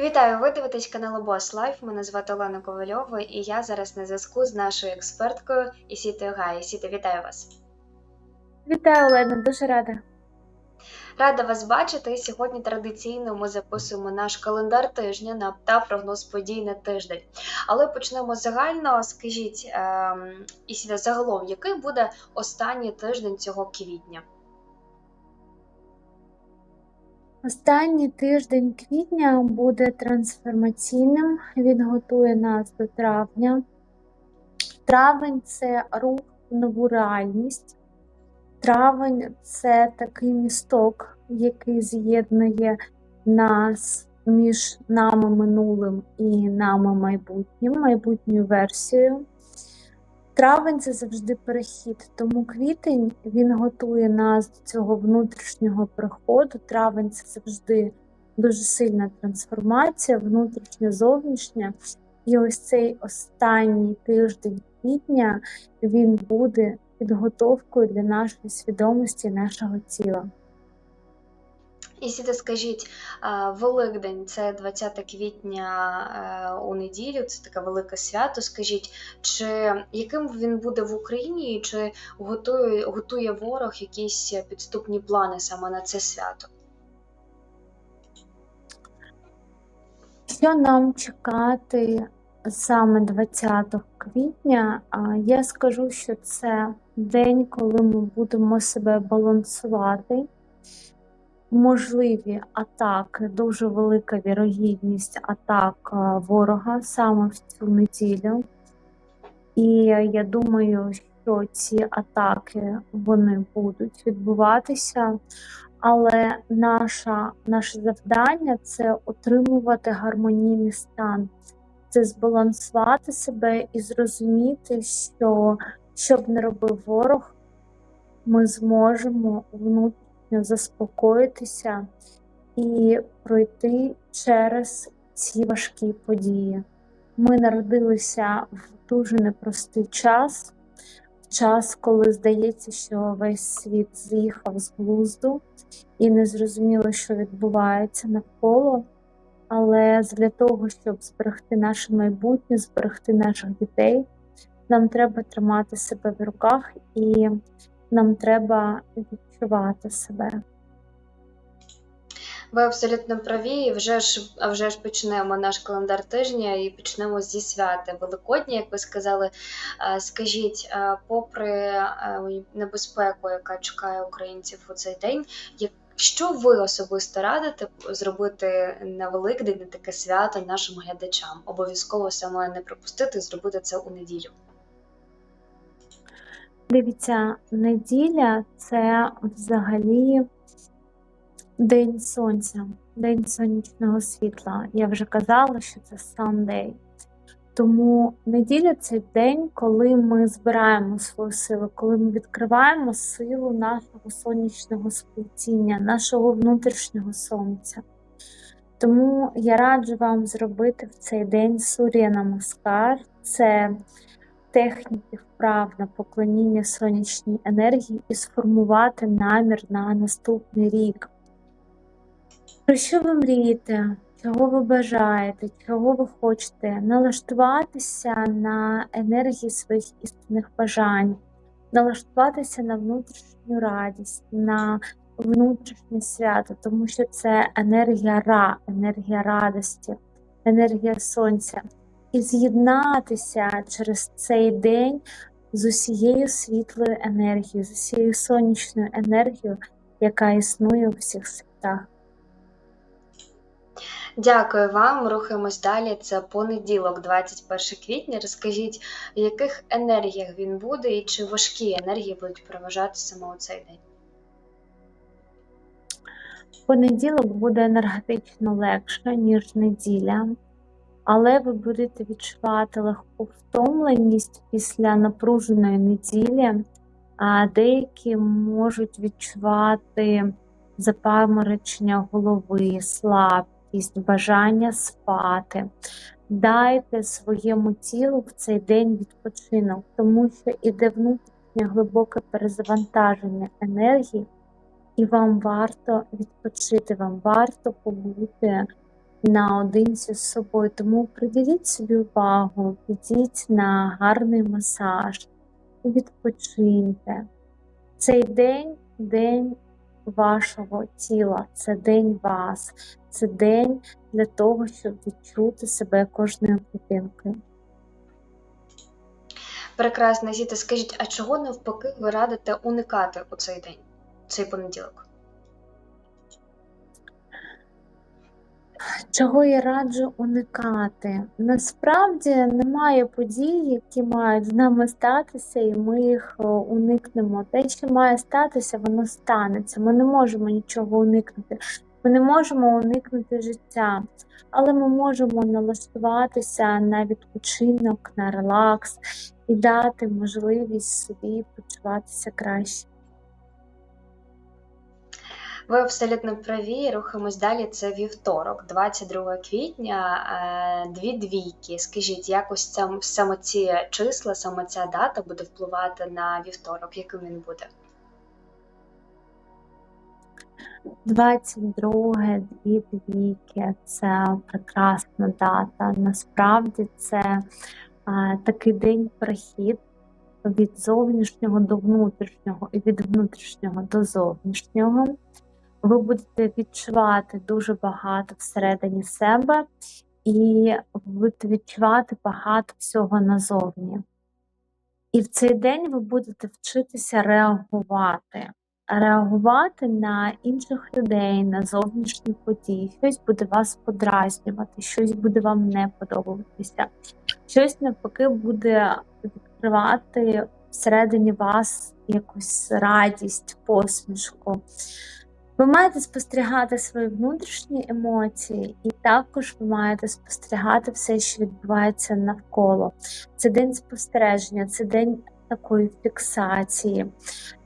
Вітаю! Ви дивитесь канал Boss Life. Мене звати Олена Ковальова, і я зараз на зв'язку з нашою експерткою Ісітою Гай. Ісіта, вітаю вас! Вітаю, Олена, дуже рада. Рада вас бачити. Сьогодні традиційно ми записуємо наш календар тижня на та прогноз подій на тиждень. Але почнемо загально. Скажіть, ем, Ісіта, загалом, який буде останній тиждень цього квітня? Останній тиждень квітня буде трансформаційним. Він готує нас до травня. Травень це рух в нову реальність. Травень це такий місток, який з'єднує нас між нами минулим і нами майбутнім, майбутньою версією. Травень це завжди перехід, тому квітень він готує нас до цього внутрішнього приходу. Травень це завжди дуже сильна трансформація, внутрішня, зовнішня. І ось цей останній тиждень квітня він буде підготовкою для нашої свідомості, нашого тіла. Ісіта, скажіть, Великдень це 20 квітня у неділю, це таке велике свято. Скажіть, чи яким він буде в Україні, і чи готує, готує ворог якісь підступні плани саме на це свято? Що нам чекати саме 20 квітня? Я скажу, що це день, коли ми будемо себе балансувати. Можливі атаки, дуже велика вірогідність атак ворога саме в цю неділю. І я думаю, що ці атаки вони будуть відбуватися. Але наша, наше завдання це отримувати гармонійний стан, це збалансувати себе і зрозуміти, що що б не робив ворог, ми зможемо внутрішньо заспокоїтися і пройти через ці важкі події. Ми народилися в дуже непростий час, в час, коли здається, що весь світ з'їхав з глузду і не зрозуміло, що відбувається навколо. Але для того, щоб зберегти наше майбутнє, зберегти наших дітей, нам треба тримати себе в руках і нам треба відчувати себе. Ви абсолютно праві, і вже ж а вже ж почнемо наш календар тижня і почнемо зі свята Великодня, як ви сказали. Скажіть, попри небезпеку, яка чекає українців у цей день, що ви особисто радите зробити на Великдень на таке свято нашим глядачам? Обов'язково саме не пропустити, зробити це у неділю. Дивіться, неділя це взагалі день сонця, день сонячного світла. Я вже казала, що це Sunday. Тому неділя це день, коли ми збираємо свою силу, коли ми відкриваємо силу нашого сонячного сплетіння, нашого внутрішнього сонця. Тому я раджу вам зробити в цей день Сур'я Намаскар. Це техніки вправ на поклоніння сонячній енергії і сформувати намір на наступний рік. Про що ви мрієте? Чого ви бажаєте, чого ви хочете, налаштуватися на енергії своїх істинних бажань, налаштуватися на внутрішню радість, на внутрішнє свято, тому що це енергія ра, енергія радості, енергія сонця. І з'єднатися через цей день з усією світлою енергією, з усією сонячною енергією, яка існує у всіх світах. Дякую вам. Рухаємось далі. Це понеділок, 21 квітня. Розкажіть, в яких енергіях він буде і чи важкі енергії будуть переважати саме у цей день? Понеділок буде енергетично легше, ніж неділя, але ви будете відчувати легку втомленість після напруженої неділі, а деякі можуть відчувати запаморочення голови, слабкість, бажання спати. Дайте своєму тілу в цей день відпочинок, тому що іде внутрішнє глибоке перезавантаження енергії, і вам варто відпочити, вам варто побути наодинці з собою. Тому приділіть собі увагу, підіть на гарний масаж, відпочиньте. Цей день день вашого тіла, це день вас, це день для того, щоб відчути себе кожною клітинкою. Прекрасно, Зіта, скажіть, а чого навпаки ви радите уникати у цей день, цей понеділок? Чого я раджу уникати? Насправді немає подій, які мають з нами статися, і ми їх е, уникнемо. Те, що має статися, воно станеться. Ми не можемо нічого уникнути. Ми не можемо уникнути життя, але ми можемо налаштуватися на відпочинок, на релакс і дати можливість собі почуватися краще. Ви абсолютно праві. Рухаємось далі. Це вівторок, 22 квітня, е, дві двійки. Скажіть, як ось саме ці числа, саме ця дата буде впливати на вівторок? Яким він буде? 22 дві двійки це прекрасна дата. Насправді це а, такий день перехід від зовнішнього до внутрішнього і від внутрішнього до зовнішнього. Ви будете відчувати дуже багато всередині себе, і будете відчувати багато всього назовні. І в цей день ви будете вчитися реагувати, реагувати на інших людей, на зовнішні події. Щось буде вас подразнювати, щось буде вам не подобатися, щось навпаки буде відкривати всередині вас якусь радість, посмішку. Ви маєте спостерігати свої внутрішні емоції, і також ви маєте спостерігати все, що відбувається навколо. Це день спостереження, це день такої фіксації,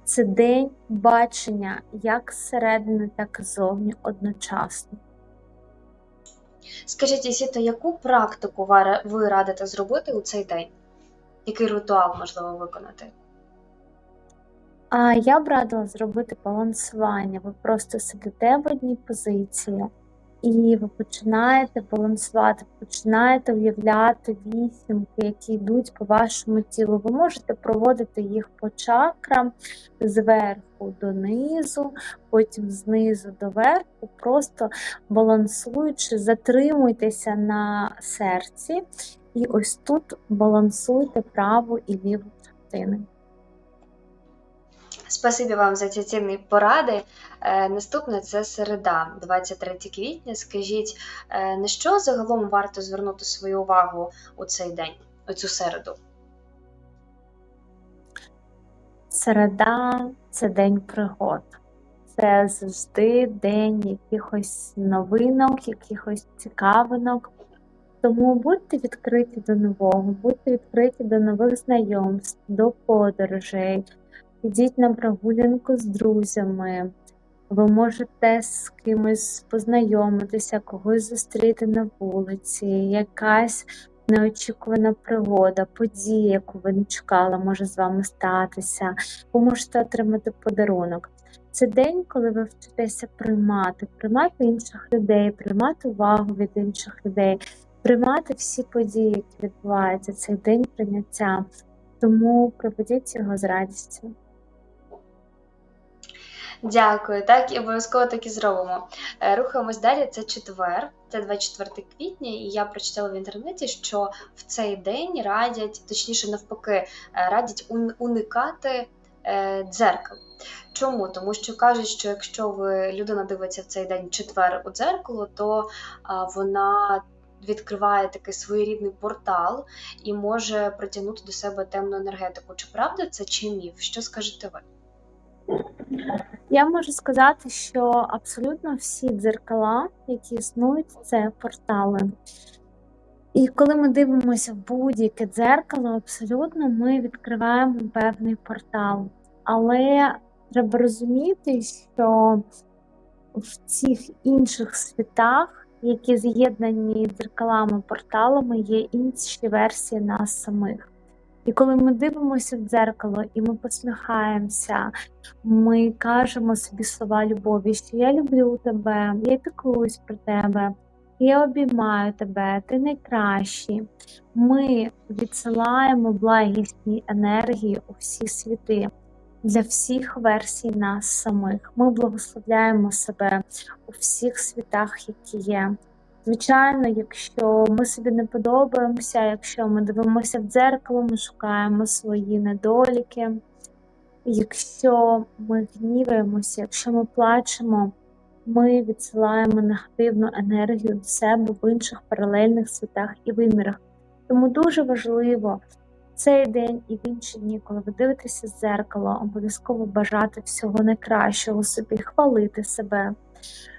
це день бачення як зсередини, так і ззовні одночасно. Скажіть, Ісіто, яку практику ви радите зробити у цей день? Який ритуал можливо виконати? А я б радила зробити балансування. Ви просто сидите в одній позиції, і ви починаєте балансувати, починаєте уявляти вісімки, які йдуть по вашому тілу. Ви можете проводити їх по чакрам зверху донизу, потім знизу до верху, просто балансуючи, затримуйтеся на серці, і ось тут балансуйте праву і ліву частини. Спасибі вам за ці цінні поради. Е, наступне це середа, 23 квітня. Скажіть, е, на що загалом варто звернути свою увагу у цей день, у цю середу? Середа це день пригод. Це завжди день якихось новинок, якихось цікавинок. Тому будьте відкриті до нового, будьте відкриті до нових знайомств, до подорожей. Ідіть на прогулянку з друзями, ви можете з кимось познайомитися, когось зустріти на вулиці, якась неочікувана пригода, подія, яку ви не чекали, може з вами статися, ви можете отримати подарунок. Це день, коли ви вчитеся приймати, приймати інших людей, приймати увагу від інших людей, приймати всі події, які відбуваються. Цей день прийняття. Тому проведіть його з радістю. Дякую, так і обов'язково так і зробимо. Е, рухаємось далі. Це четвер, це 24 квітня, і я прочитала в інтернеті, що в цей день радять, точніше, навпаки, е, радять уникати е, дзеркал. Чому? Тому що кажуть, що якщо ви людина дивиться в цей день четвер у дзеркало, то вона відкриває такий своєрідний портал і може притягнути до себе темну енергетику. Чи правда це чи міф? Що скажете ви? Я можу сказати, що абсолютно всі дзеркала, які існують, це портали. І коли ми дивимося в будь-яке дзеркало, абсолютно ми відкриваємо певний портал. Але треба розуміти, що в цих інших світах, які з'єднані дзеркалами, порталами, є інші версії нас самих. І коли ми дивимося в дзеркало і ми посміхаємося, ми кажемо собі слова любові, що я люблю тебе, я піклуюсь про тебе, Я обіймаю тебе, ти найкращий. Ми відсилаємо благісні енергії у всі світи для всіх версій нас самих. Ми благословляємо себе у всіх світах, які є. Звичайно, якщо ми собі не подобаємося, якщо ми дивимося в дзеркало, ми шукаємо свої недоліки. Якщо ми гніваємося, якщо ми плачемо, ми відсилаємо негативну енергію до себе в інших паралельних світах і вимірах. Тому дуже важливо цей день і в інші дні, коли ви дивитеся в дзеркало, обов'язково бажати всього найкращого собі, хвалити себе,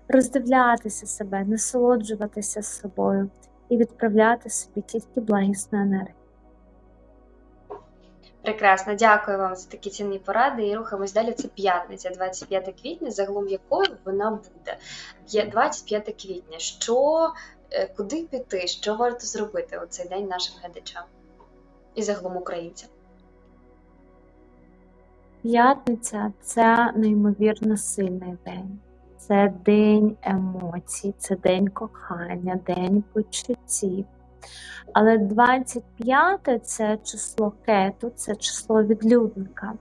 роздивлятися себе, насолоджуватися собою і відправляти собі тільки благісну енергію. Прекрасно, дякую вам за такі цінні поради. І рухаємось далі. Це п'ятниця, 25 квітня, загалом якою вона буде. 25 квітня. Що, е, куди піти, що варто зробити у цей день нашим глядачам і загалом українцям? П'ятниця це неймовірно сильний день. Це день емоцій, це день кохання, день почуттів. Але 25 це число кету, це число відлюдника.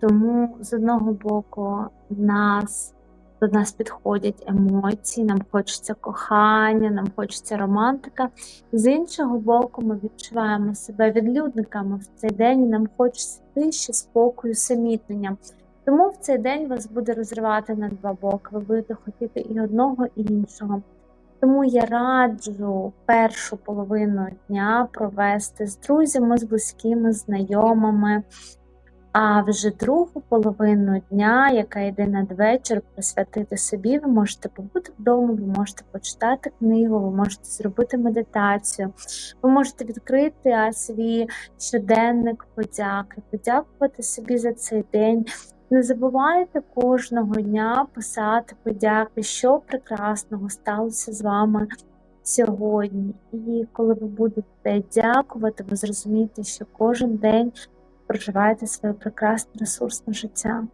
Тому з одного боку нас, до нас підходять емоції, нам хочеться кохання, нам хочеться романтика. З іншого боку, ми відчуваємо себе відлюдниками в цей день, і нам хочеться тиші, спокою, самітнення. Тому в цей день вас буде розривати на два боки. Ви будете хотіти і одного, і іншого. Тому я раджу першу половину дня провести з друзями, з близькими, знайомими. А вже другу половину дня, яка йде надвечір, присвятити собі, ви можете побути вдома, ви можете почитати книгу, ви можете зробити медитацію, ви можете відкрити свій щоденник подяки, подякувати собі за цей день. Не забувайте кожного дня писати подяки, що прекрасного сталося з вами сьогодні. І коли ви будете дякувати, ви зрозумієте, що кожен день проживаєте своє прекрасне ресурсне життя.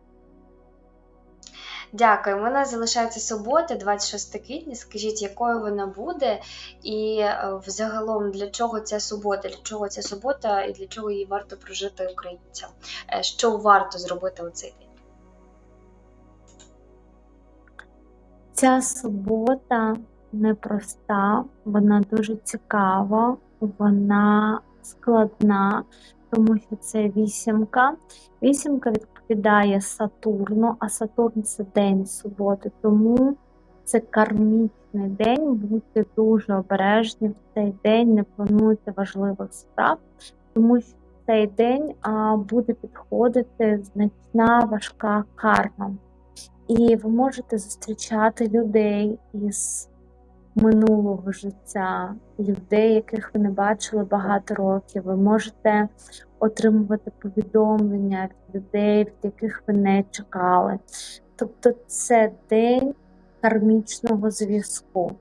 Дякую. У залишається субота, 26 квітня. Скажіть, якою вона буде, і е, взагалом для чого ця субота, для чого ця субота і для чого її варто прожити українцям? Е, Що варто зробити у цей день? Ця субота непроста, вона дуже цікава, вона складна, тому що це вісімка. Вісімка відповідає Сатурну, а Сатурн це день суботи, тому це кармічний день. Будьте дуже обережні в цей день, не плануйте важливих справ, тому що в цей день а, буде підходити значна важка карма. І ви можете зустрічати людей із минулого життя, людей, яких ви не бачили багато років. Ви можете отримувати повідомлення від людей, від яких ви не чекали. Тобто це день кармічного зв'язку.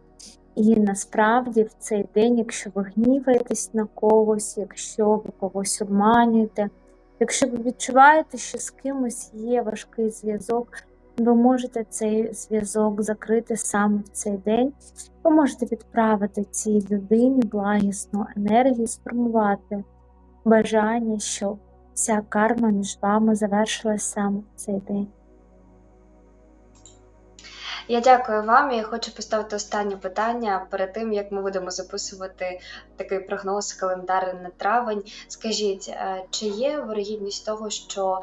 І насправді в цей день, якщо ви гніваєтесь на когось, якщо ви когось обманюєте, якщо ви відчуваєте, що з кимось є важкий зв'язок, ви можете цей зв'язок закрити саме в цей день. Ви можете відправити цій людині благісну енергію, сформувати бажання, щоб вся карма між вами завершилася саме в цей день. Я дякую вам. Я хочу поставити останнє питання перед тим, як ми будемо записувати такий прогноз календар на травень. Скажіть, е, чи є вирогідність того, що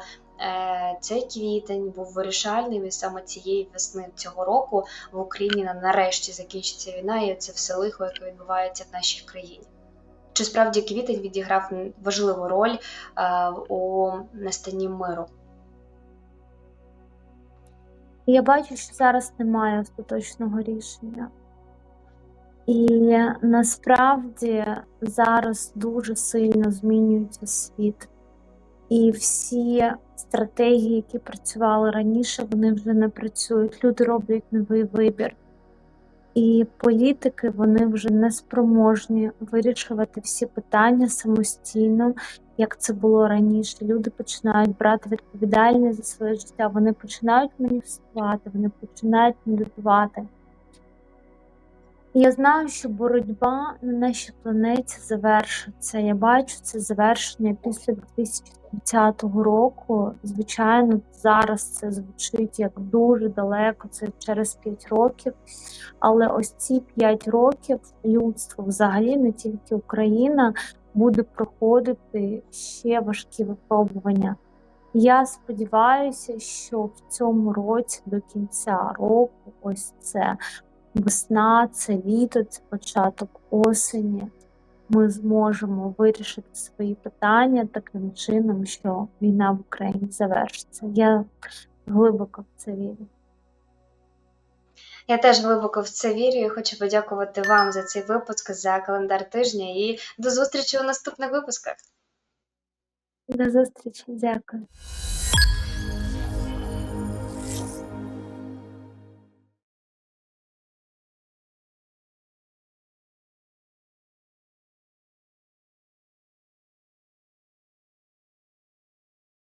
цей квітень був вирішальним і саме цієї весни цього року в Україні нарешті закінчиться війна, і це все лихо, яке відбувається в нашій країні. Чи справді квітень відіграв важливу роль е, у настанні миру? Я бачу, що зараз немає остаточного рішення. І насправді зараз дуже сильно змінюється світ. І всі стратегії, які працювали раніше, вони вже не працюють. Люди роблять новий вибір. І політики вони вже не спроможні вирішувати всі питання самостійно, як це було раніше. Люди починають брати відповідальність за своє життя, вони починають маніфестувати, вони починають медитувати. Я знаю, що боротьба на нашій планеті завершиться. Я бачу це завершення після 2030 року. Звичайно, зараз це звучить як дуже далеко, це через 5 років. Але ось ці 5 років людство, взагалі не тільки Україна, буде проходити ще важкі випробування. Я сподіваюся, що в цьому році до кінця року, ось це весна, це літо, це початок осені. Ми зможемо вирішити свої питання таким чином, що війна в Україні завершиться. Я глибоко в це вірю. Я теж глибоко в це вірю і хочу подякувати вам за цей випуск, за календар тижня і до зустрічі у наступних випусках. До зустрічі, дякую.